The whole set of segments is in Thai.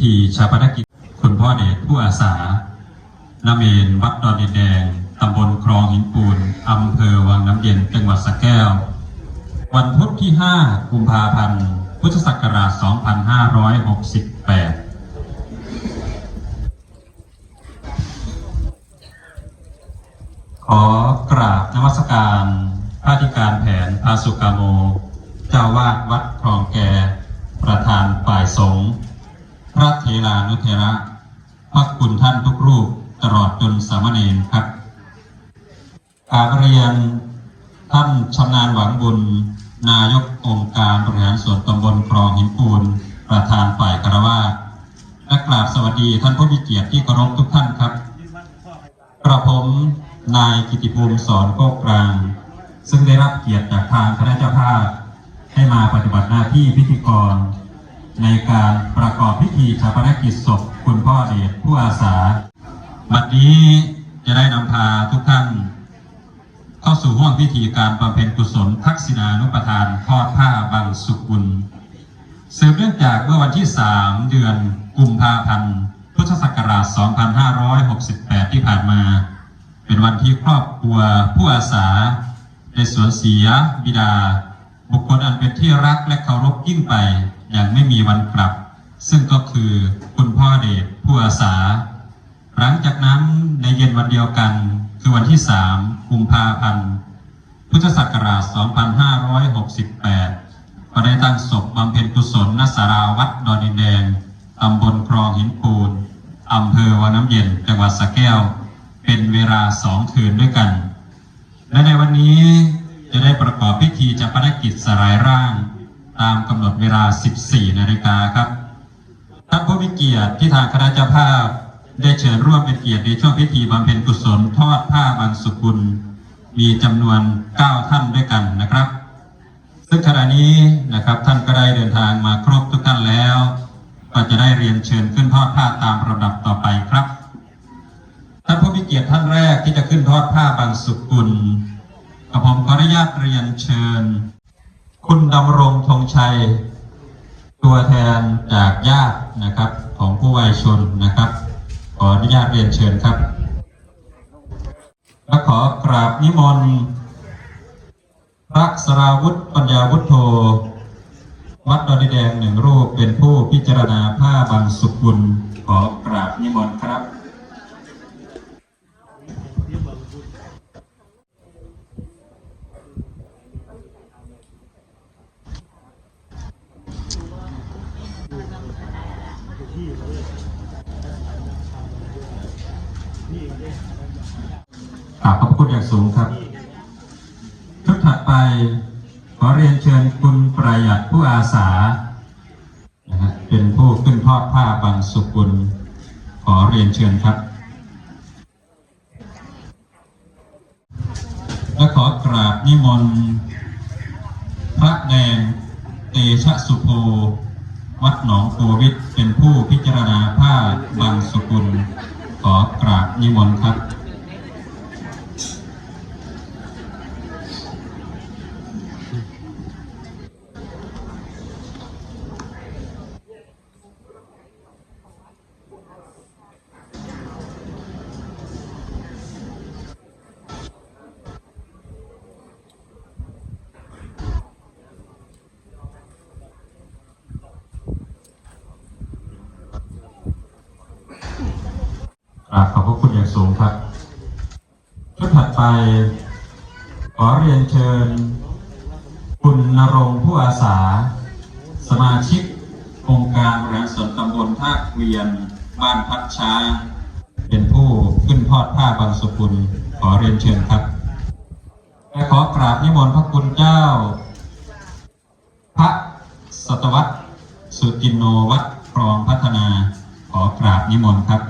ธีชาปนกิจ คุณพ่อเดชผู้อาสานาเมนวัดดอนดินแดง ตำบลคลองหินปูน อำเภอวังน้ำเย็น จังหวัดสระแก้ว วันพุธที่ 5 กุมภาพันธ์ พุทธศักราช 2568ขอกราบนมัสการพระธิการแผนพาสุกาโม เจ้าวาดวัดคลองแก ประธานฝ่ายสงฆ์ พระเทรานุเทระพระคุณท่านทุกรูปตลอดจนสามเณรครับกาบเรียนท่านชำนาญหวังบุญ นายกองค์การบริหารส่วนตำบลคลองหินปูน ประธานฝ่ายคารวาและกราบสวัสดีท่านผู้มีเกียรติที่เคารพทุกท่านครับ กระผมนายกิติภูมิสอนโคกกลาง ซึ่งได้รับเกียรติจากทางคณะเจ้าภาพให้มาปฏิบัติหน้าที่พิธีกร ในการประกอบพิธีชาปนกิจศพคุณพ่อเดชผู้อาสา บัดนี้จะได้นำพาทุกท่าน เข้าสู่ห้วงพิธีการบำเพ็ญกุศลทักษิณานุปทานทอดผ้าบังสุกุลสืบเนื่องจากเมื่อวันที่ 3 เดือนกุมภาพันธ์พุทธศักราช 2568 ที่ผ่านมา เป็นวันที่ครอบครัวผู้อาสาได้สวนเสียบิดา บุคคลอันเป็นที่รักและเคารพยิ่งไป อย่างไม่มีวันกลับ ซึ่งก็คือคุณพ่อเดชผู้อาสา หลังจากนั้นในเย็นวันเดียวกัน คือวันที่ 3 กุมภาพันธ์ พุทธศักราช 2568 ก็ได้ตั้งศพบำเพ็ญกุศลณสาราวัดดอนดินแดงตำบลคลองหินปูนอำเภอวาน้ำเย็นจังหวัดสระแก้ว เป็นเวลาสองคืนด้วยกัน และในวันนี้จะได้ประกอบพิธีจัปนกิจสลายร่าง ตามกำหนดเวลา 14 นาฬิกาครับท่านผู้มีเกียรติที่ทางคณะเจ้าภาพได้เชิญร่วมเป็นเกียรติในช่วงพิธีบำเพ็ญกุศลทอดผ้าบางสุกุล มีจำนวน 9 ท่านด้วยกันนะครับ ซึ่งขณะนี้นะครับท่านก็ได้เดินทางมาครบทุกท่านแล้ว ก็จะได้เรียนเชิญขึ้นทอดผ้าตามระดับต่อไปครับท่านผู้มีเกียรติท่านแรกที่จะขึ้นทอดผ้าบางสุกุลกับผมขออนุญาตเรียนเชิญ คุณดำรงธงชัย ตัวแทนจากญาตินะครับของผู้วัยชนนะครับ ขออนุญาตเรียนเชิญครับ และขอกราบนิมนต์พระสราวุธปัญญาวุฒโธวัดดอนดินแดงหนึ่งรูปเป็นผู้พิจารณาผ้าบางสุกุลขอกราบนิมนต์ครับ กราบขอบคุณอย่างสูงครับชุดถัดไปขอเรียนเชิญคุณประหยัดผู้อาสานะฮะเป็นผู้ขึ้นทอดผ้าบางสุกุล ขอเรียนเชิญครับ และขอกราบนิมนต์พระแดงเตชะสุโภวัดหนองโกวิทเป็นผู้พิจารณาผ้าบางสุกุล ขอกราบนิมนต์ครับ กราบขอบพระคุณอย่างสูงครับ ชุดถัดไป ขอเรียนเชิญ คุณนรงค์ผู้อาสา สมาชิกองค์การบริหารส่วนตำบลท่าเกวียน บ้านพัดช้าง เป็นผู้ขึ้นทอดผ้าบางสกุล ขอเรียนเชิญครับ และขอกราบนิมนต์พระ คุณเจ้า พระสตวัตสุจินโนวัดครองพัฒนาขอกราบนิมนต์ครับ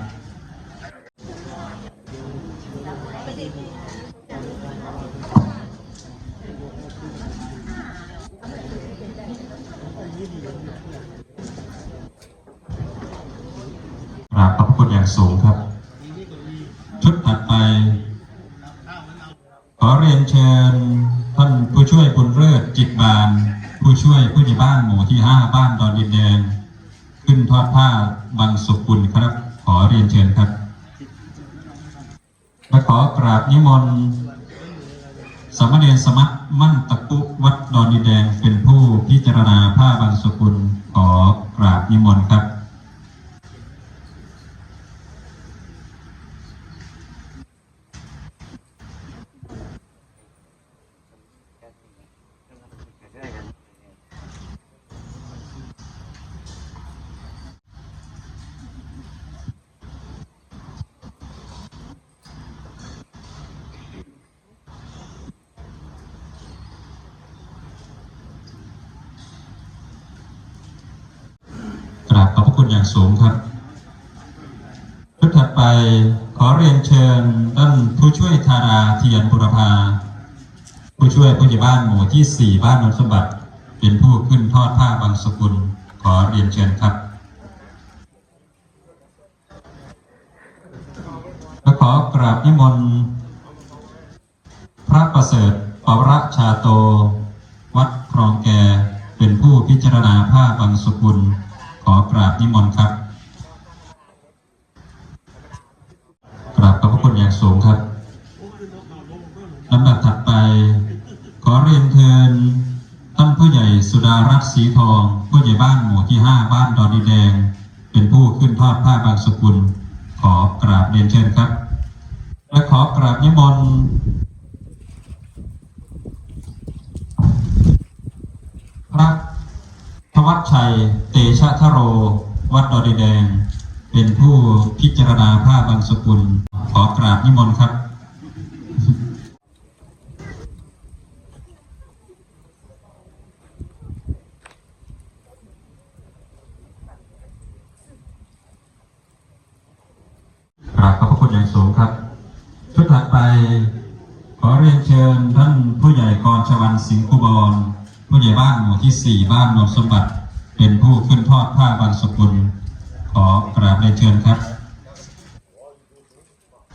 อย่างสูงครับชุดถัดไปขอเรียนเชิญท่านผู้ช่วยธาราเทียนบุรพาผู้ช่วยผู้ใหญ่บ้านหมู่ที่ 4 บ้านนนสมบัติ เป็นผู้ขึ้นทอดผ้าบางสกุล ขอเรียนเชิญครับ และขอกราบนิมนต์พระประเสริฐปวรชาโต วัดครองแก เป็นผู้พิจารณาผ้าบางสกุล ขอกราบนิ มนต์ครับกราบขอบพระคุณอย่างสูงครับลำดับถัดไป ขอเรียนเชิญท่านผู้ใหญ่สุดารัตน์ศรีทอง ผู้ใหญ่บ้านหมู่ที่ 5 บ้านดอนดินแดง เป็นผู้ขึ้นทอดผ้าบางสกุล ขอกราบเรียนเชิญครับ และขอกราบนิมนต์พระธวัชชัย เตชะทโร วัดดอดแดง เป็นผู้พิจารณาผ้าบางสกุล ขอกราบนิมนต์ครับกราบขอบพระคุณอย่างสูงครับชุดถัดไป ขอเรียนเชิญท่านผู้ใหญ่กรชวันสิงห์กุบรผู้ใหญ่บ้านหมู่ที่ 4 บ้านนนสมบัติ เป็นผู้ขึ้นทอดผ้าบางสกุล ขอกราบเรียนเชิญครับ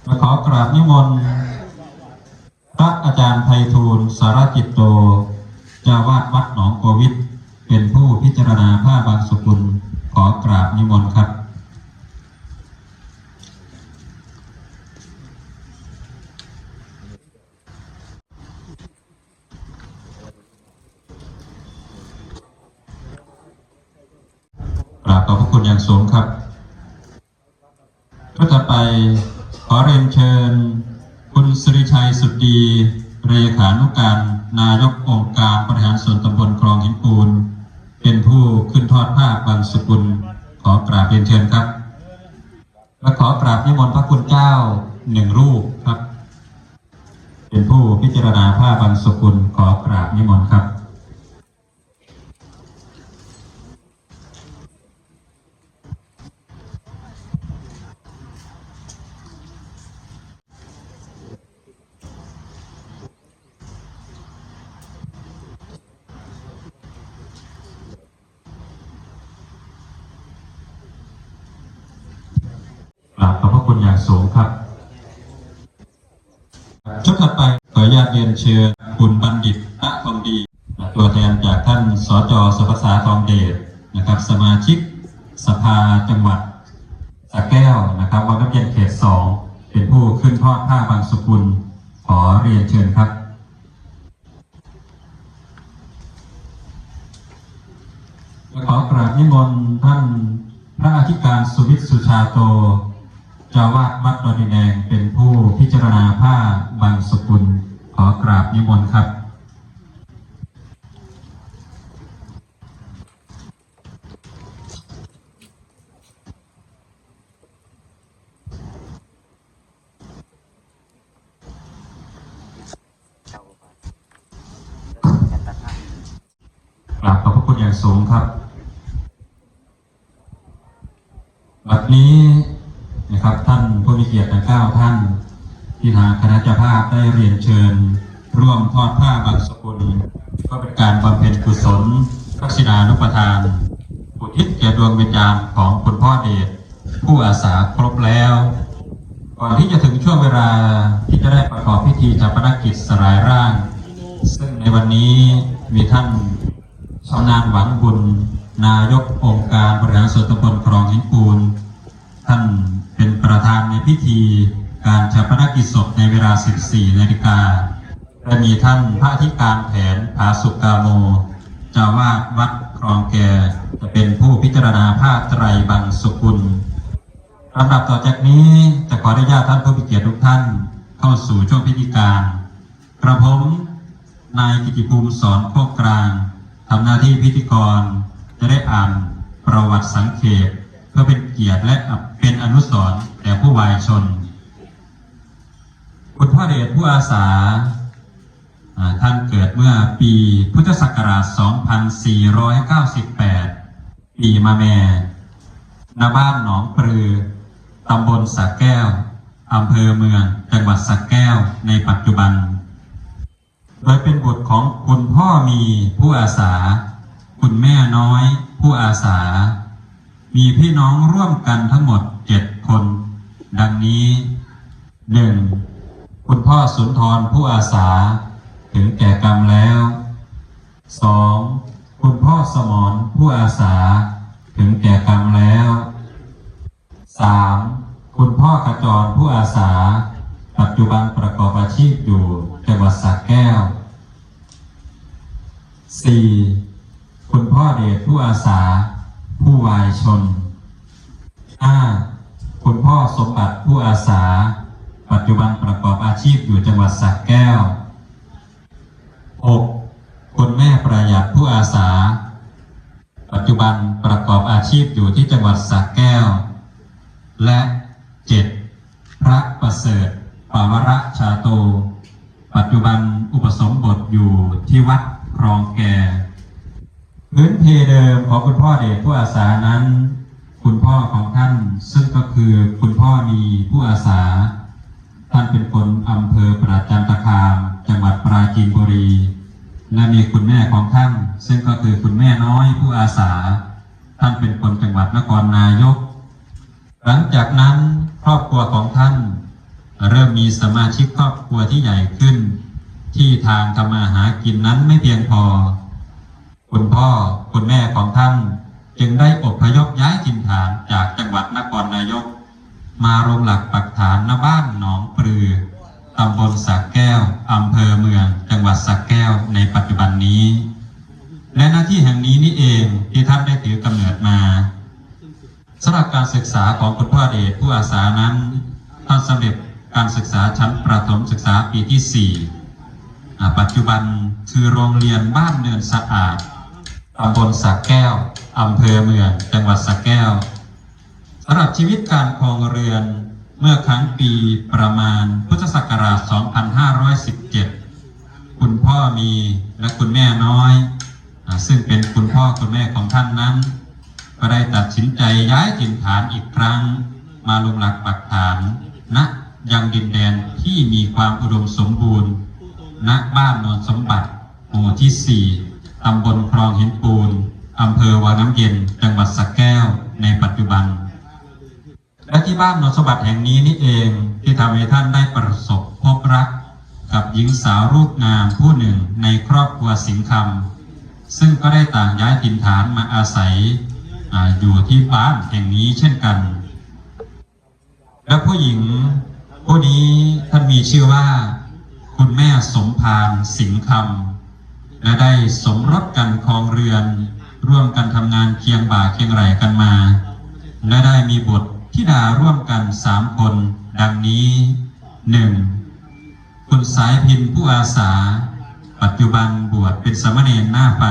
และขอกราบนิมนต์พระอาจารย์ไพฑูรย์สารจิตโตเจ้าวาดวัดหนองโกวิทเป็นผู้พิจารณาผ้าบางสกุล ขอกราบนิมนต์ครับ กราบขอบพระคุณอย่างสูงครับก็จะไปขอเรียนเชิญ คุณสุริชัยสุดดีเรขานุการนายกองค์การบริหารส่วนตำบลคลองหินปูน เป็นผู้ขึ้นทอดผ้าบางสกุล ขอกราบเรียนเชิญครับ และขอกราบนิมนต์พระคุณเจ้าหนึ่งรูปครับ เป็นผู้พิจารณาผ้าบางสกุลขอกราบนิมนต์ครับ กราบขอบพระคุณอย่างสูงครับ ชุดถัดไปขออนุญาตเรียนเชิญคุณบัณฑิตณทองดี ตัวแทนจากท่านสจสภาษาทองเดชนะครับ สมาชิกสภาจังหวัดสระแก้วนะครับวัดน้ำเย็นเขตสองเป็นผู้ขึ้นทอดผ้าบางสกุลขอเรียนเชิญครับและขอกราบนิมนต์ท่านพระอธิการสุวิทย์สุชาโตเจ้าวาดวัดดอนดินแดงเป็นผู้พิจารณาผ้าบางสกุล ขอกราบนิมนต์ครับ กราบขอบพระคุณอย่างสูงครับ บัด นี้นะครับท่านผู้มีเกียรติทั้งเก้าท่านที่ทางคณะเจ้าภาพได้เรียนเชิญ ร่วมทอดผ้าบางสกุลก็เป็นการบำเพ็ญกุศลทักษิณานุปทานอุทิศแก่ดวงวิญญาณของคุณพ่อเดชผู้อาสาครบแล้ว ก่อนที่จะถึงช่วงเวลาที่จะได้ประกอบพิธีจับปนกิจสลายร่าง ซึ่งในวันนี้มีท่านชำนาญหวังบุญ นายกองค์การบริหารส่วนตำบลคลองหินปูน ท่านเป็นประธานในพิธีการชาปนกิจศพในเวลา 14 นาฬิกาและมีท่านพระธิการแผนผาสุกาโมเจ้าวาดวัดคลองแก่จะเป็นผู้พิจารณาผ้าไตรบังสุกุลลำดับต่อจากนี้จะขออนุญาตท่านผู้มีเกียรติทุกท่านเข้าสู่ช่วงพิธีการ กระผมนายกิติภูมิสอนโคกกลางทำหน้าที่พิธีกรจะได้อ่านประวัติสังเขป พื่อเป็นเกียรติและเป็นอนุสรณ์แก่ผู้วายชน คุณพ่อเดชผู้อาสาท่านเกิดเมื่อปีพุทธศักราช 2498 ปีมาแม่ณบ้านหนองปลือ ตำบลสักแก้ว อำเภอเมือง จังหวัดสักแก้ว ในปัจจุบัน โดยเป็นบุตรของคุณพ่อมีผู้อาสา คุณแม่น้อย ผู้อาสา มีพี่น้องร่วมกันทั้งหมดเจ็ดคน ดังนี้หนึ่งคุณพ่อสุนทรผู้อาสาถึงแก่กรรมแล้วสองคุณพ่อสมรผู้อาสาถึงแก่กรรมแล้วสามคุณพ่อกระจรผู้อาสา ปัจจุบันประกอบอาชีพอยู่จังหวัดสระแก้วสี่คุณพ่อเดชผู้อาสา ผู้วายชนห้าคุณพ่อสมบัติผู้อาสา ปัจจุบันประกอบอาชีพอยู่จังหวัดสระแก้วหกคุณแม่ประหยัดผู้อาสา ปัจจุบันประกอบอาชีพอยู่ที่จังหวัดสระแก้ว และเจ็ดพระประเสริฐปาวระชาโต ปัจจุบันอุปสมบทอยู่ที่วัดครองแก่ พื้นเพเดิมของคุณพ่อเดชผู้อาสานั้น คุณพ่อของท่านซึ่งก็คือคุณพ่อมีผู้อาสา ท่านเป็นคนอำเภอประจันตคาม จังหวัดปราจีนบุรี และมีคุณแม่ของท่าน ซึ่งก็คือคุณแม่น้อยผู้อาสา ท่านเป็นคนจังหวัดนครนายก หลังจากนั้นครอบครัวของท่าน เริ่มมีสมาชิกครอบครัวที่ใหญ่ขึ้น ที่ทางทำมาหากินนั้นไม่เพียงพอ คุณพ่อคุณแม่ของท่าน จึงได้อพยพย้ายถิ่นฐานจากจังหวัดนครนายก มาลงหลักปักฐานณบ้านหนองปลือตำบลสักแก้วอำเภอเมือง จังหวัดสักแก้วในปัจจุบันนี้ และหน้าที่แห่งนี้นี่เองที่ท่านได้ถือกำเนิดมาสำหรับการศึกษาของคุณพ่อเดชผู้อาสานั้นท่านสำเร็จการศึกษาชั้นประถมศึกษาปีที่4อ่ปัจจุบันคือโรงเรียนบ้านเนินสะอาด ตำบลสักแก้ว อำเภอเมือง จังหวัดสักแก้วสำหรับชีวิตการครองเรือนเมื่อครั้งปีประมาณพุทธศักราช 2517 คุณพ่อมีและคุณแม่น้อย ซึ่งเป็นคุณพ่อคุณแม่ของท่านนั้น ก็ได้ตัดสินใจย้ายถิ่นฐานอีกครั้ง มาลงหลักปักฐานณยังดินแดนที่มีความอุดมสมบูรณ์ณบ้านโนนสมบัติหมู่ที่ 4 ตำบลคลองหินปูน อำเภอวาน้ำเย็น จังหวัดสระแก้ว ในปัจจุบัน และที่บ้านนนสมบัติแห่งนี้นี่เองที่ทำให้ท่านได้ประสบพบรัก กับหญิงสาวรูปงามผู้หนึ่งในครอบครัวสิงห์คำซึ่งก็ได้ต่างย้ายถิ่นฐานมาอาศัยออยู่ที่บ้านแห่งนี้เช่นกัน และผู้หญิงผู้นี้ท่านมีชื่อว่า คุณแม่สมภารสิงห์คำ และได้สมรสกันครองเรือน ร่วมกันทำงานเคียงบ่าเคียงไหลกันมา และได้มีบุตรธิดาร่วมกันสามคน ดังนี้หนึ่งคุณสายพินผู้อาสา ปัจจุบันบวชเป็นสมเณรหน้าไฟ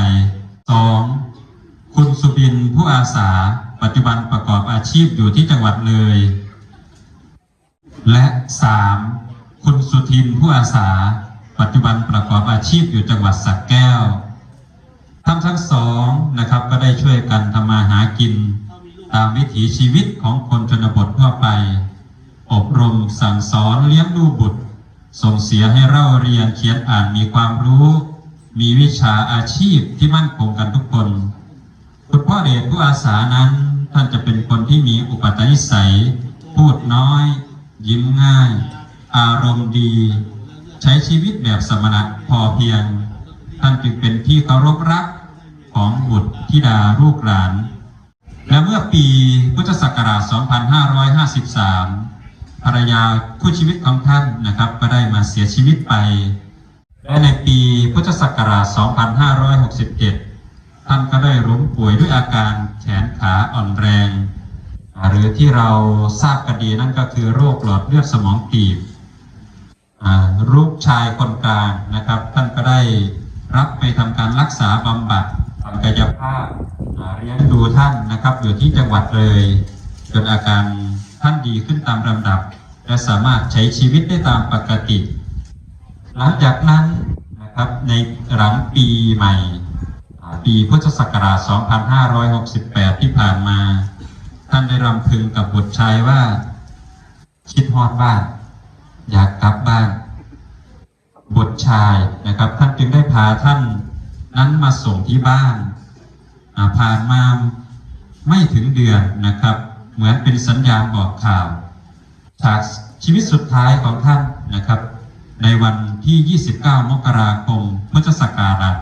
สองคุณสุบินผู้อาสา ปัจจุบันประกอบอาชีพอยู่ที่จังหวัดเลย และสามคุณสุทินผู้อาสา ปัจจุบันประกอบอาชีพอยู่จังหวัดสักแก้วทั้งทั้งสองนะครับก็ได้ช่วยกันทำมาหากิน ตามวิถีชีวิตของคนชนบททั่วไป อบรมสั่งสอนเลี้ยงดูบุตร ส่งเสียให้เราเรียนเขียนอ่านมีความรู้ มีวิชาอาชีพที่มั่นคงกันทุกคน คุณพ่อเดชผู้อาสานั้นท่านจะเป็นคนที่มีอุปนิสัย พูดน้อย ยิ้มง่าย อารมณ์ดี ใช้ชีวิตแบบสมณะพอเพียง ท่านจึงเป็นที่เคารพรักของบุตรธิดาลูกหลาน และเมื่อปีพุทธศักราช 2553 ภรรยาคู่ชีวิตของท่านนะครับ ก็ได้มาเสียชีวิตไป และในปีพุทธศักราช 2567 ท่านก็ได้ล้มป่วยด้วยอาการแขนขาอ่อนแรง หรือที่เราทราบกันดีนั่นก็คือโรคหลอดเลือดสมองตีบ ลูกชายคนกลางนะครับ ท่านก็ได้รับไปทำการรักษาบำบัดทางกายภาพเลี้ยงดูท่านนะครับ อยู่ที่จังหวัดเลย จนอาการท่านดีขึ้นตามลำดับ และสามารถใช้ชีวิตได้ตามปกติ หลังจากนั้นนะครับในหลังปีใหม่ ปีพุทธศักราช 2568 ที่ผ่านมา ท่านได้รำพึงกับบุตรชายว่า คิดฮอดบ้าน อยากกลับบ้านบุตรชายนะครับ ท่านจึงได้พาท่านนั้นมาส่งที่บ้านาผ่านมาไม่ถึงเดือนนะครับ เหมือนเป็นสัญญาณบอกข่าวจากชีวิตสุดท้ายของท่านนะครับ ในวันที่ 29 มกราคม พุทธศักราช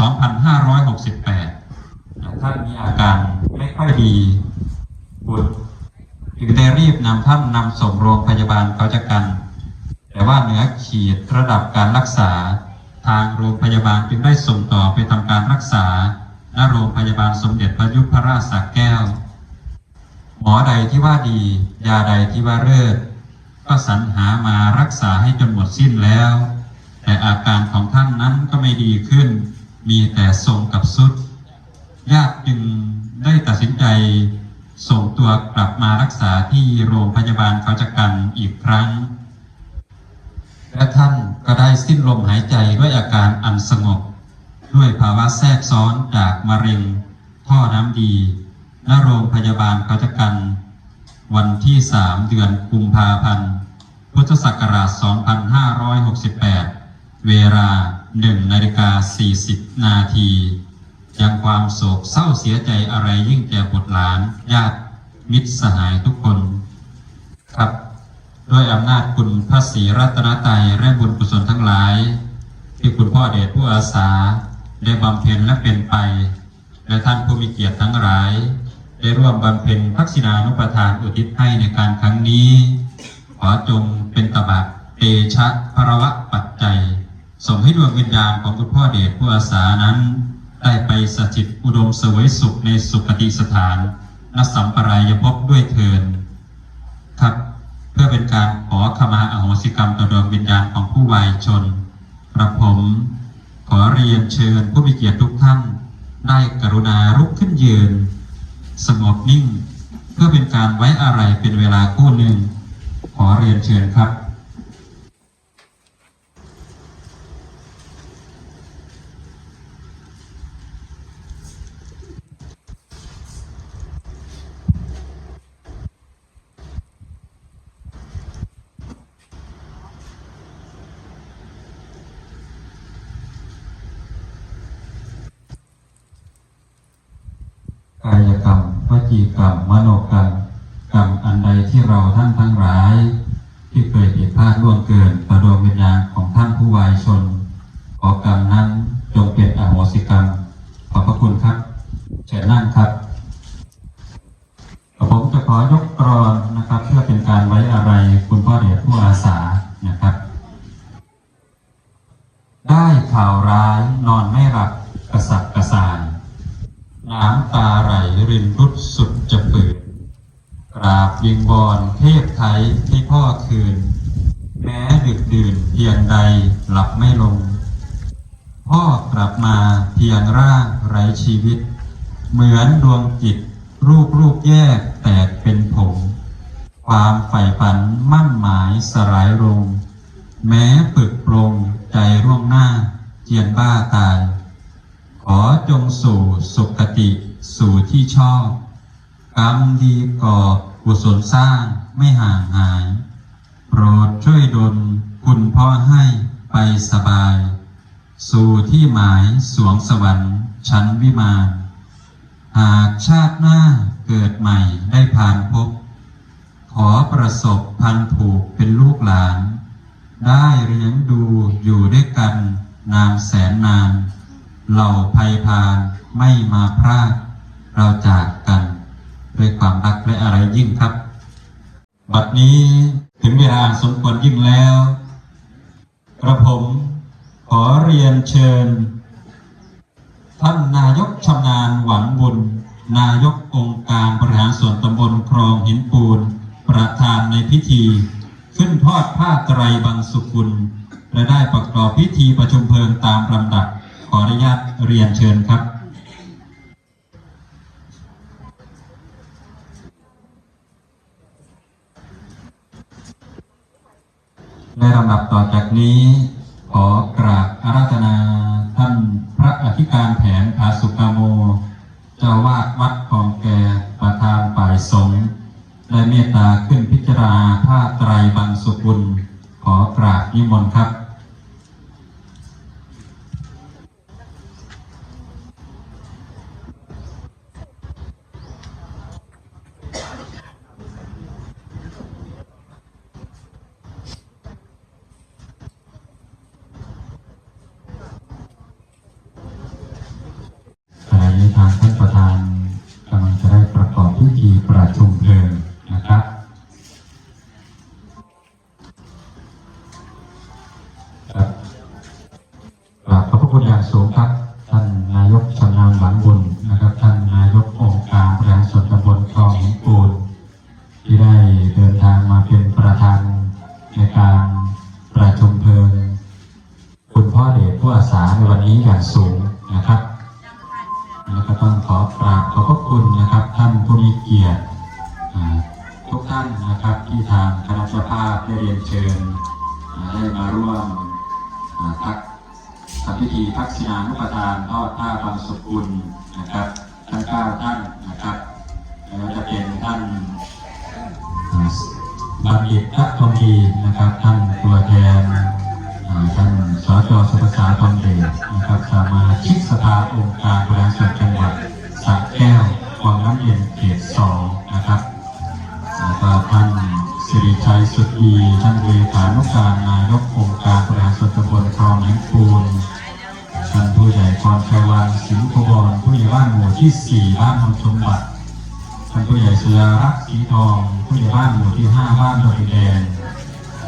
2568 ท่านมีอาการไม่ค่อยดีบุตรจึงได้รีบนำท่านนำส่งโรงพยาบาลเขาจะกัน แต่ว่าเหนือขีดระดับการรักษา ทางโรงพยาบาลจึงได้ส่งต่อไปทำการรักษาณโรงพยาบาลสมเด็จพระยุพราชสระแก้ว หมอใดที่ว่าดี ยาใดที่ว่าเลิศก็สรรหามารักษาให้จนหมดสิ้นแล้ว แต่อาการของท่านนั้นก็ไม่ดีขึ้น มีแต่ทรงกับสุดญาติจึงได้ตัดสินใจ ส่งตัวกลับมารักษาที่โรงพยาบาลเขาจะกันอีกครั้ง และท่านก็ได้สิ้นลมหายใจด้วยอาการอันสงบ ด้วยภาวะแทรกซ้อนจากมะเร็ง ท่อน้ำดีณโรงพยาบาลเขาจกัน วันที่ 3 เดือนกุมภาพันธ์ พุทธศักราช 2568 เวลา1นาฬิกา 40 นาทียังความโศกเศร้าเสียใจอะไรยิ่งแก่บุตรหลานญาติมิตรสหายทุกคนครับ ด้วยอำนาจคุณพระศรีรัตนตรัยและบุญกุศลทั้งหลาย ที่คุณพ่อเดชผู้อาสาได้บำเพ็ญและเป็นไป และท่านผู้มีเกียรติทั้งหลาย ได้ร่วมบำเพ็ญทักษิณานุปทานอุทิศให้ในการครั้งนี้ ขอจงเป็นตบะเตชะพระวะปัจจัยส่งให้ดวงวิญญาณของคุณพ่อเดชผู้อาสานั้น ได้ไปสถิตอุดมเสวยสุขในสุคติสถานนสัมปรายภพด้วยเทินครับ เพื่อเป็นการขอขมาอโหสิกรรมต่อดวงวิญญาณของผู้วายชนกระผม ขอเรียนเชิญผู้มีเกียรติทุกท่าน ได้กรุณาลุกขึ้นยืน สงบนิ่ง เพื่อเป็นการไว้อาลัยเป็นเวลาคู่หนึ่ง ขอเรียนเชิญครับ กายกรรมวจีกรรม มโนกรรม กรรมอันใดที่เราท่านทั้งหลาย ที่เคยผิดพลาดล่วงเกินต่อดวงวิญญาณของท่านผู้วายชน ขอกรรมนั้นจงเป็นอโหสิกรรม ขอบพระคุณครับเชิญนั่งครับ ผมจะขอยกกรอนนะครับ เพื่อเป็นการไว้อะไรคุณพ่อเดชผู้อาสานะครับ ได้ข่าวร้ายนอนไม่หลับกระสับกระส่าย น้ำตาไหลรินรุดสุดจะปืดกราบ วิงบอนเทพไทยให้พ่อคืน แม้ดึกดื่นเพียงใดหลับไม่ลง พ่อกลับมาเพียงร่างไร้ชีวิต เหมือนดวงจิตรูปรูปแยกแตกเป็นผงความใฝ่ฝันมั่นหมายสลายลงแม้ปึกปรงใจร่วงหน้าเจียนบ้าตาย ขอจงสู่สุคติสู่ที่ชอบ กรรมดีก่อ กุศลสร้างไม่ห่างหาย โปรดช่วยดลคุณพ่อให้ไปสบาย สู่ที่หมายสวงสวรรค์ชั้นวิมานหากชาติหน้าเกิดใหม่ได้ผ่านพบ ขอประสบพันผูกเป็นลูกหลาน ได้เลี้ยงดูอยู่ด้วยกันนานแสนนาน เหล่าภัยพานไม่มาพรากเราจากกัน ด้วยความรักและอะไรยิ่งครับ บัดนี้ถึงเวลาสมควรยิ่งแล้วกระผมขอเรียนเชิญ ท่านนายกชำนาญหวังบุญ นายกองค์การบริหารส่วนตำบลครองหินปูน ประธานในพิธี ขึ้นทอดผ้าไตรบังสุกุล และได้ประกอบพิธีประชุมเพลิงตามลำดับขออนุญาตเรียนเชิญครับ ในลำดับต่อจากนี้ ขอกราบอาราธนาท่านพระอธิการแผนอาสุกาโม เจ้าวาดวัดของแกประธานป่ายสงฆ์ได้เมตตาขึ้นพิจารณาผ้าไตรบังสุกุล ขอกราบนิมนต์ครับ กษิณานทานทอดผ้าบางสกุลนะครับทั้งเก้าท่านนะครับแล้วจะเป็นท่านอ่าบัณฑิตทัทองดีนะครับท่านตัวแทนท่านสจสุภาษาทองเดชนะครับสมาชิกสภาองค์การบริหารส่วนจังหวัดสระแก้ววังน้ำเย็นเขตสองนะครับแล้วก็ท่านสิริชัยสุดีท่านเลขานุการนายกองค์การบริหารส่วนตำบลคลองหินปูน ท่านผู้ใหญ่พรชัยวันสิงห์พบรผู้ใหญ่บ้านหมู่ที่สี่บ้านนนสมบัติท่านผู้ใหญ่เสือรักสีทอง ผู้ใหญ่บ้านหมู่ที่ห้าบ้านดอยแดง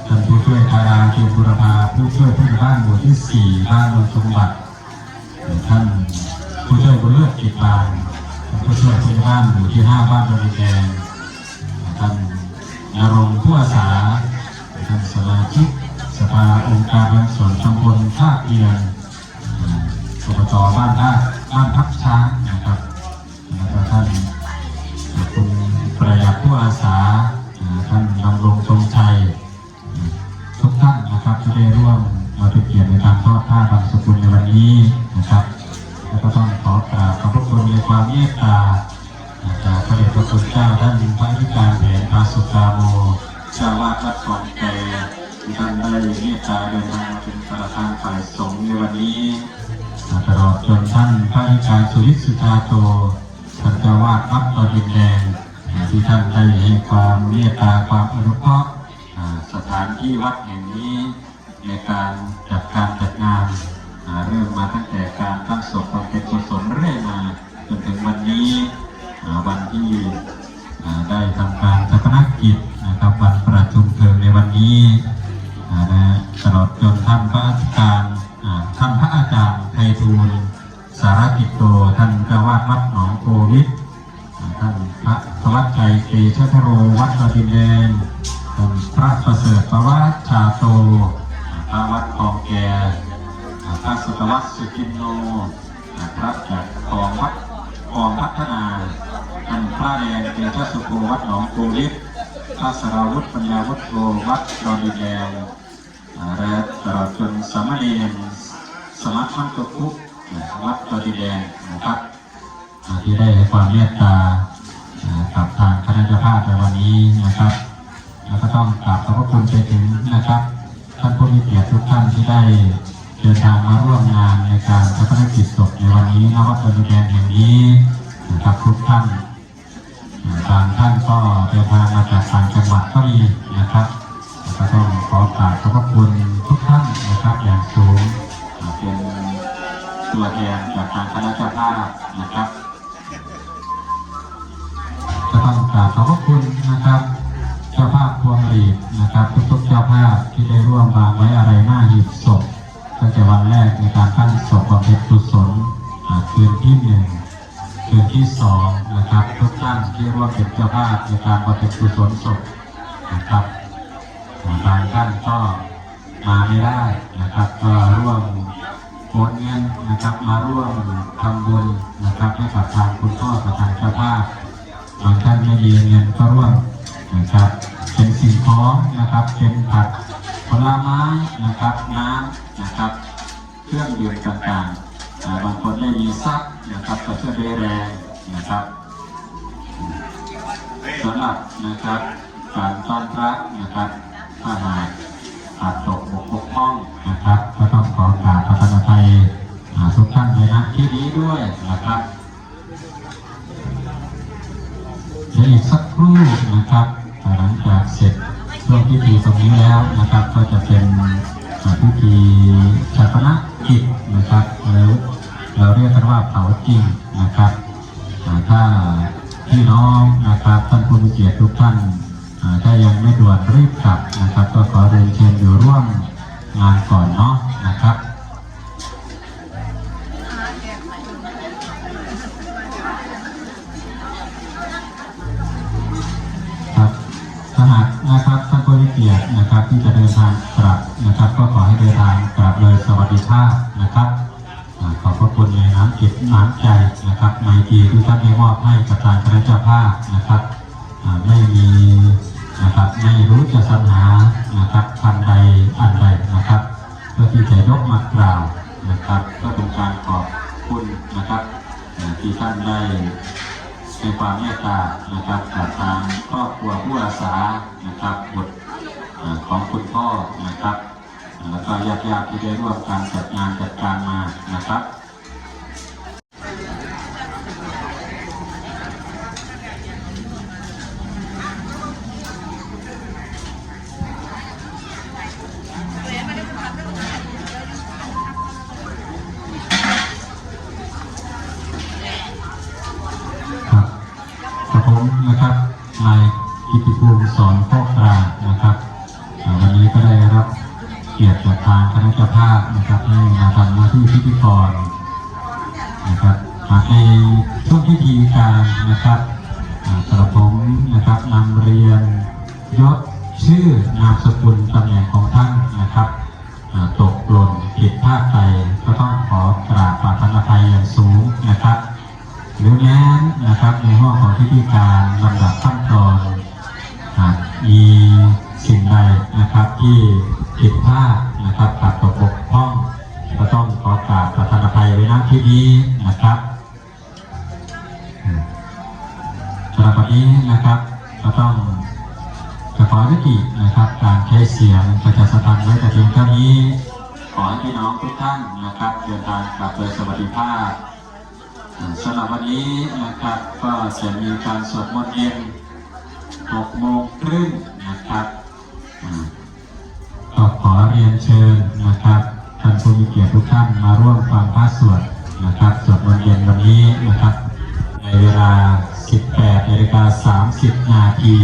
ท่านผู้ช่วยธาราเกียรติบุรพาผู้ช่วยผู้ใหญ่บ้านหมู่ที่สี่บ้านนนสมบัติท่านผู้ช่วยบุญเลิศกิจบานท่านผู้ช่วยผู้ใหญ่บ้านหมู่ที่ห้าบ้านดอนแดงท่านนรงผู้อาสาท่านสมาชิกสภาองค์การบริหารส่วนตำบลท่าเอียน อบตบ้านท่าบ้านพักช้างนะครับแล้วก็ท่านคุณประหยัดผู้อาสาท่านดำรงทรงชัยทุกท่านนะครับที่ได้ร่วมมาเป็นเกียรติในการทอดผ้าบางสกุลในวันนี้นะครับแล้วก็ต้องขอกราบขอบพระคุณในความเมตตาจากพระเดชพระคุณเจ้าท่านพระอธิการแผนพาสุกาโมเจ้าวาดวัดขอนแก่ที่ท่านได้เมตตาเดินทางมาเป็นประธานฝ่ายสงฆ์ในวันนี้ ตลอดจนท่านพระอธิการสุริสุธาโตท่านเจ้าวาดวัดตอดินแดงที่ท่านได้ให้ความเมตตาความอนุเคราะห์อ่าสถานที่วัดแห่งนี้ในการจัดการจัดงานเริ่มมาตั้งแต่การตั้งศพความเป็นกุศลเรื่อยมาจนถึงวันนี้วันที่ได้ทำการชาปนกิจนะครับวันประชุมเพลิงในวันนี้นะตลอดจนท่านพระอาจารย์ จารย์ไพฑูรย์สารกิจโตท่านเจ้าวาดวัดหนองโกวิทท่านพระธวัชชัยเตชะทโรวัดดอดินแดงท่านพระประเสริฐประวัติชาโตพระวัดคลองแก่พระสุตวัตสุกินโนพระจากคลองวัดคลองพัฒนาท่านพระแดงเตชะสุโกวัดหนองโกลิศพระสราวุฒิปัญญาวุฒโธวัดดอดินแดงและตลอดจนสามเณร สมัครพันตุคุวัดดอนดินแดงนะครับที่ได้ให้ความเมตตากับทางคณะเจ้าภาพในวันนี้นะครับ แล้วก็ต้องกราบขอบพระคุณไปถึงนะครับ ท่านผู้มีเกียรติทุกท่านที่ได้เดินทางมาร่วมงานในการชาปนกิจศพในวันนี้ณวัดตะลุแดงแห่งนี้นะครับทุกท่านอ่าบางท่านก็เดินทางมาจากต่างจังหวัดก็มีนะครับก็ต้องขอกราบขอบพระคุณทุกท่านนะครับอย่างสูง เป็นตัวแทนจากทางคณะเจ้าภาพนะครับจะต้องกราบขอบคุณนะครับ เจ้าภาพพวงหรีดนะครับทุกๆเจ้าภาพที่ได้ร่วมวางไว้อะไรหน้าหีบศพตั้งแต่วันแรกในการตั้งศพบำเพ็ญกุศลคืนที่หนึ่งคืนที่สองนะครับทุกท่านที่ร่วมเป็นเจ้าภาพในการบำเพ็ญกุศลศพนะครับบางท่านก็มาไม่ได้นะครับก็ร่วม โอนเงินนะครับมาร่วมทำบุญนะครับให้กับทางคุณพ่อกับทางเจ้าภาพบางท่านไม่มีเงินก็ร่วมนะครับเป็นสิ่งของนะครับเป็นผักผลไม้นะครับน้ำนะครับ เครื่องดื่มต่างๆบางคนไม่มีทรัพย์นะครับก็ช่วยได้แรงนะครับสำหรับนะครับการต้อนรับนะครับถ้าหากขาดตกบกพร่อง ทุกท่านเลยนะที่นี้ด้วยนะครับเดี๋ยวอีกสักครู่นะครับหลังจากเสร็จช่วงพิธีตรงนี้แล้วนะครับ ก็จะเป็นพิธีชาปนกิจนะครับหรือเราเรียกกันว่าเผาจริงนะครับถ้าพี่น้องนะครับท่านผู้มีเกียรติทุกท่านถ้ายังไม่ด่วนรีบกลับนะครับ ก็ขอเรียนเชิญอยู่ร่วมงานก่อนเนาะนะครับ นะครับท่านผู้มีเกียรตินะครับที่จะเดินทางกลับนะครับ ก็ขอให้เดินทางกลับโดยสวัสดิภาพนะครับขอบพระคุณในน้ำจิตน้ำใจนะครับในทีที่ท่านได้มอบให้กับทางคณะเจ้าภาพนะครับไม่มีนะครับไม่รู้จะสรรหานะครับทันใดอันใดนะครับเพื่อที่จะยกมากล่าวนะครับ ก็เป็นการขอบคุณนะครับที่ท่านได้ในความเมตตานะครับจากทางครอบครัวผู้อาสานะครับบุตรอ่า ของคุณพ่อนะครับอ่าแล้วก็ญาติๆที่ได้ร่วมการจัดงานจัดการมานะครับครับผมนะครับนายกิติภูมิสอนโค ทางคณะเจ้าภาพนะครับให้มาทำหน้าที่พิธีกรนะครับหากในช่วงพิธีการนะครับกระผมนะครับนำเรียนยศชื่อนามสกุลตำแหน่งของท่านนะครับตกหล่นผิดพลาดไปก็ต้องขอกราบขอพระอภัยอย่างสูงนะครับหรือแม้นนะครับในห้องของพิธีการลำดับขั้นตอนหากมีสิ่งใดนะครับที่ผิดพลาด นะครับขาดตกบกพร่องก็ต้องขอกราบประธานอภัยไว้ณที่นี้นะครับสำหรับวันนี้นะครับก็ต้องจะขอยุตินะครับ การใช้เสียงประชาสัมพันธ์ไว้แต่เพียงเท่านี้ ขอให้พี่น้องทุกท่านนะครับเดินทางกลับโดยสวัสดิภาพสำหรับวันนี้นะครับก็จะมีการสวดมนต์เย็น6โมงครึ่งนะครับ ก็ขอเรียนเชิญนะครับท่านผู้มีเกียรติทุกท่านมาร่วมฟังพระสวดนะครับสวดมนต์เย็นวันนี้นะครับ ในเวลา 18นาฬิกา30 นาที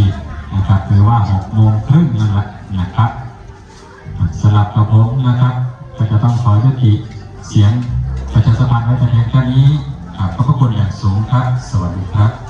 นะครับหรือว่า6โมงครึ่งนั่นแหละนะครับสำหรับกระผมนะครับก็จะต้องขอยุติเสียงประชาสัมพันธ์ไว้แต่เพียงแค่นี้ขอบพระคุณอย่างสูงครับ สวัสดีครับ